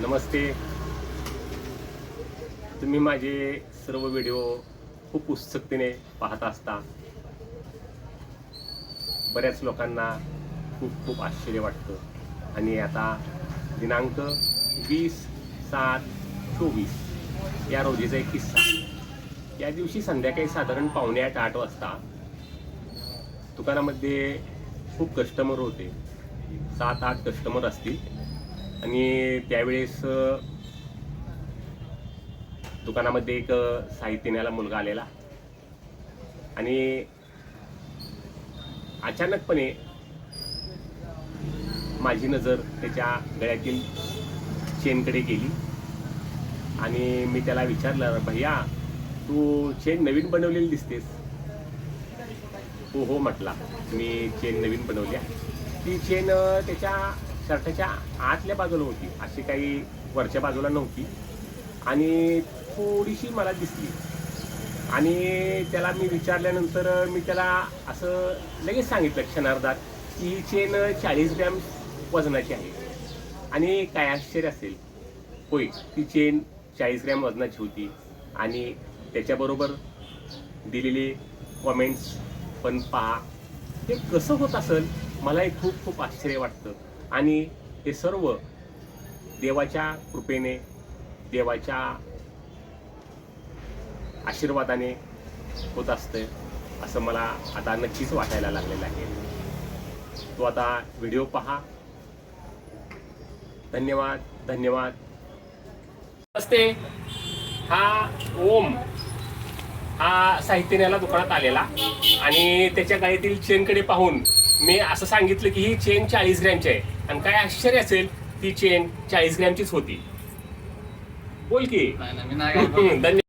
नमस्ते. तुम्ही माझे सर्व व्हिडिओ खूप उत्सुकतेने पाहत असता. बऱ्याच लोकांना खूप खूप आश्चर्य वाटतं. आणि आता दिनांक वीस सात चोवीस या रोजीचा एक किस्सा. या दिवशी संध्याकाळी साधारण पावणे आठ आठ वाजता दुकानामध्ये खूप कस्टमर होते. सात आठ कस्टमर असतील. आणि त्यावेळेस दुकानामध्ये एक साहित्य न्यायला मुलगा आलेला. आणि अचानकपणे माझी नजर त्याच्या गळ्यातील चेनकडे गेली. आणि मी त्याला विचारलं भैया तू चेन नवीन बनवलेली दिसतेस. हो हो म्हटला. मी चेन नवीन बनवल्या ती चेन त्याच्या शर्टाच्या आतल्या बाजूला होती अशी काही वरच्या बाजूला नव्हती. आणि थोडीशी मला दिसली. आणि त्याला मी विचारल्यानंतर मी त्याला असं लगेच सांगितलं क्षणार्धात की ही चेन चाळीस ग्रॅम वजनाची आहे. आणि काय आश्चर्य असेल. होय ती चेन चाळीस ग्रॅम वजनाची होती. आणि त्याच्याबरोबर दिलेले कॉमेंट्स पण पहा. ते कसं होत असेल मलाही खूप खूप आश्चर्य वाटतं. आणि हे सर्व देवाच्या कृपेने देवाच्या आशीर्वादाने होत असतं असं मला आता नक्कीच वाटायला लागलेलं आहे. तो आता व्हिडिओ पहा. धन्यवाद धन्यवाद. नमस्ते. हा ओम हा साहित्यनेला दुकानात आलेला आणि त्याच्या गाडीतील चेनकडे पाहून मी असं सांगितलं की ही चेन चाळीस ग्रॅमची आहे. आणि काय आश्चर्य असेल ती चेन चाळीस ग्रॅमचीच होती. बोल की. धन्यवाद